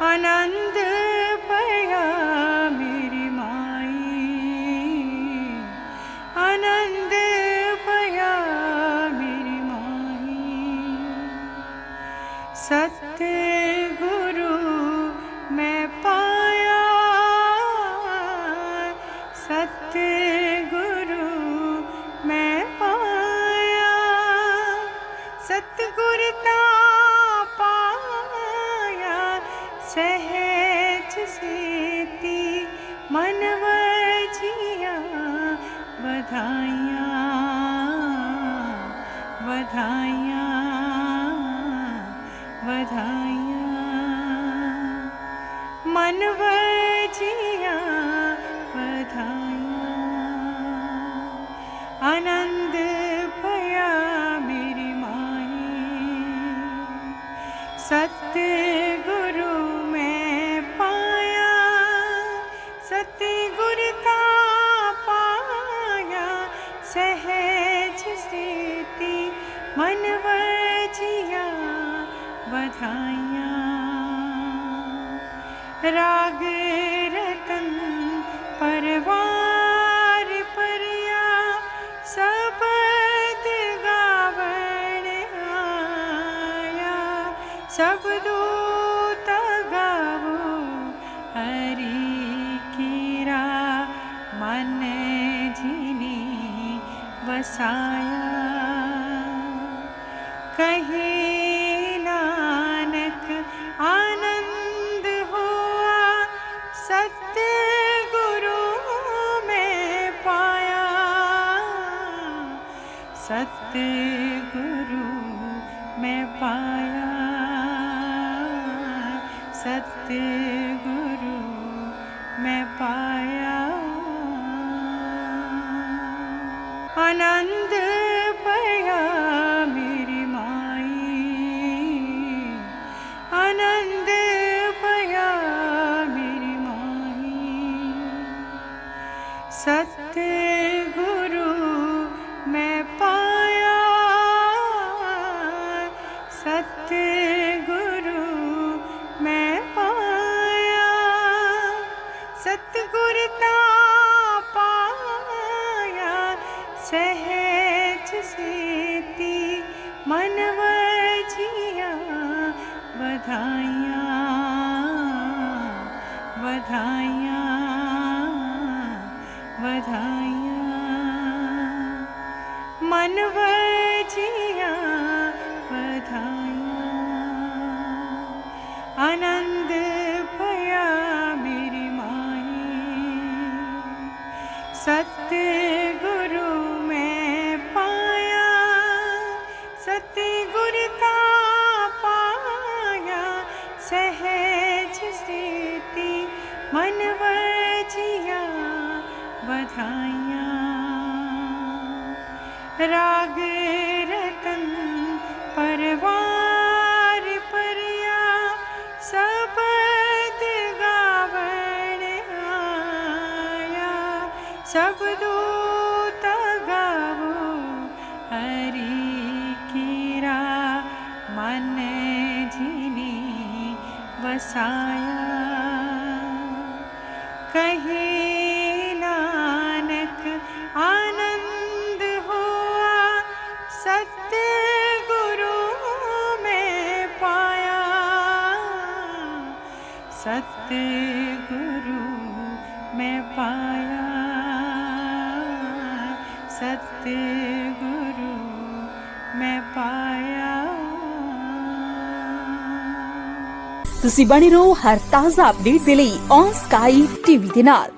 अनंत ਵਧਾਈਆਂ ਵਧਾਈਆਂ ਮਨ ਵਜੀਆਂ ਵਧਾਈਆਂ ਆਨੰਦ ਪਿਆ ਮੇਰੀ ਮਾਈ ਸਤ बधाइया। राग रतन परवार परिया सब गावण आया। सब दूत गावो हरि कीरा, मन जिनी बसाया कहीं ਸਤ ਗੁਰੂ ਮੈਂ ਪਾਇਆ। ਸਤ ਗੁਰੂ ਮੈਂ ਪਾਇਆ। ਆਨੰਦ ਪਿਆ ਮੇਰੀ ਮਾਈ। ਆਨੰਦ ਪਿਆ ਮੇਰੀ ਮਾਈ। ਸਤ सतगुरु मैं पाया सतगुरता पाया सहज सेती मनवजिया बधाइया बधाइया बधाइया। मनवजिया आनंद भया मेरी माई। सत्य गुरु में पाया सत्य गुरता पाया, सहज स्थिति मन वजिया बधाइया। राग सब दूत गावो हरि कीरा मन जिनी बसाया कहीं नानक आनंद हुआ सत्य गुरु में पाया। सत्य गुरु में पाया। ਸਤ ਗੁਰੂ ਮੈਂ ਪਾਇਆ ਤੁਸੀਂ ਬਣੇ ਰਹੋ ਹਰ ਤਾਜ਼ਾ ਅਪਡੇਟ ਦੇ ਲਈ ਔਨ ਸਕਾਈ ਟੀਵੀ ਦੇ ਨਾਲ